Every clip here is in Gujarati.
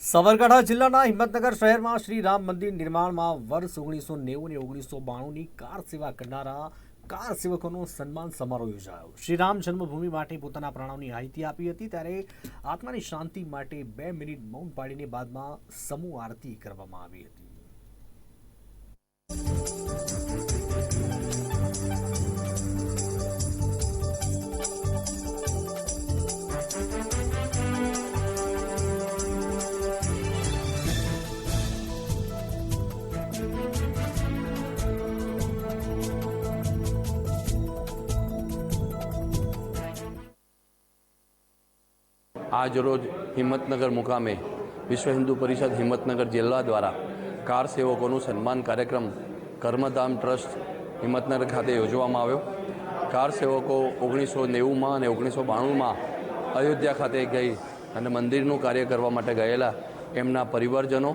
સાબરકાંઠા જિલ્લાના હિંમતનગર શહેરમાં શ્રી રામ મંદિર નિર્માણમાં વર્ષ ઓગણીસો નેવું અને ઓગણીસો બાણુંની કાર સેવા કરનારા કાર સેવકોનો સન્માન સમારોહ યોજાયો. શ્રી રામ જન્મભૂમિ માટે પોતાના પ્રાણોની આહિતી આપી હતી ત્યારે આત્માની શાંતિ માટે બે મિનિટ મૌન પાડીને બાદમાં સમૂહ આરતી કરવામાં આવી હતી. આજ રોજ હિંમતનગર મુકામે વિશ્વ હિન્દુ પરિષદ હિંમતનગર જિલ્લા દ્વારા કાર સેવકોનું સન્માન કાર્યક્રમ કર્મધામ ટ્રસ્ટ હિંમતનગર ખાતે યોજવામાં આવ્યો. કાર સેવકો ઓગણીસો નેવુંમાં અને ઓગણીસો બાણુંમાં અયોધ્યા ખાતે ગઈ અને મંદિરનું કાર્ય કરવા માટે ગયેલા એમના પરિવારજનો,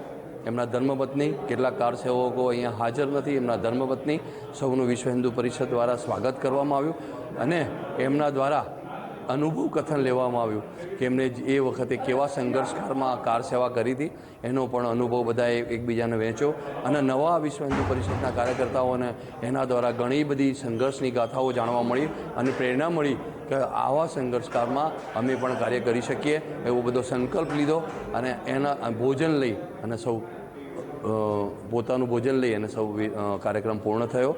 એમના ધર્મપત્ની, કેટલાક કાર સેવકો અહીંયા હાજર નથી, એમના ધર્મપત્ની સૌનું વિશ્વ હિન્દુ પરિષદ દ્વારા સ્વાગત કરવામાં આવ્યું અને એમના દ્વારા અનુભવ કથન લેવામાં આવ્યું કે એમણે એ વખતે કેવા સંઘર્ષકારમાં કાર સેવા કરી હતી, એનો પણ અનુભવ બધાએ એકબીજાને વહેંચ્યો. અને નવા વિશ્વ હિન્દુ પરિષદના કાર્યકર્તાઓને એના દ્વારા ઘણી બધી સંઘર્ષની ગાથાઓ જાણવા મળી અને પ્રેરણા મળી કે આવા સંઘર્ષકારમાં અમે પણ કાર્ય કરી શકીએ, એવો બધો સંકલ્પ લીધો અને એના ભોજન લઈ અને સૌ પોતાનું ભોજન લઈ અને સૌ કાર્યક્રમ પૂર્ણ થયો.